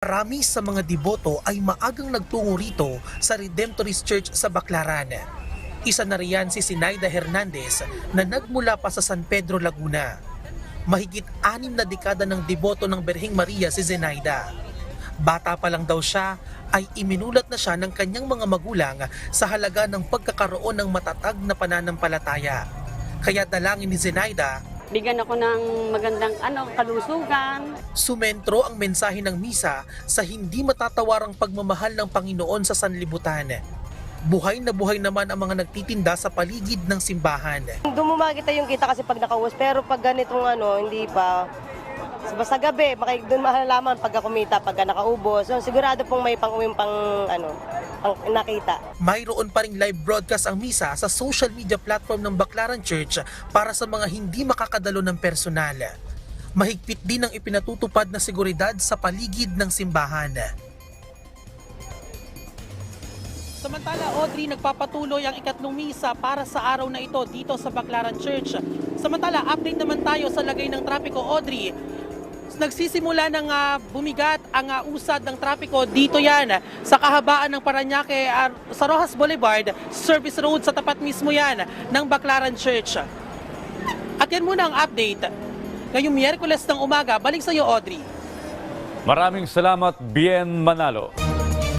Marami sa mga deboto ay maagang nagtungo rito sa Redemptorist Church sa Baclaran. Isa na riyan si Sinaida Hernandez na nagmula pa sa San Pedro, Laguna. Mahigit anim na dekada ng deboto ng Berhing Maria si Zenaida. Bata pa lang daw siya ay iminulat na siya ng kanyang mga magulang sa halaga ng pagkakaroon ng matatag na pananampalataya. Kaya dalangin ni Zenaida Bigyan ako ng magandang ano, kalusugan. Sumentro ang mensahe ng misa sa hindi matatawarang pagmamahal ng Panginoon sa sanlibutan. Buhay na buhay naman ang mga nagtitinda sa paligid ng simbahan. Mo makikita yung kita kasi pag nakauwas, pero pag ganitong ano, hindi pa. Basta gabi, maki, doon malalaman pagka kumita, pagka nakaubos. So, sigurado pong may pang-uwing pang, ano, pang nakita. Mayroon pa ring live broadcast ang misa sa social media platform ng Baclaran Church para sa mga hindi makakadalo ng personal. Mahigpit din ang ipinatutupad na seguridad sa paligid ng simbahan. Samantala, Audrey, nagpapatuloy ang ikatlong misa para sa araw na ito dito sa Baclaran Church. Samantala, update naman tayo sa lagay ng trapiko, Audrey. Nagsisimula ng ah, bumigat ang ah, usad ng trapiko dito yan sa kahabaan ng Paranaque ah, sa Rojas Boulevard, service road sa tapat mismo yan ng Baclaran Church. At yan muna ang update. Ngayong Miyerkules ng umaga, balik sa iyo Audrey. Maraming salamat, Bien Manalo.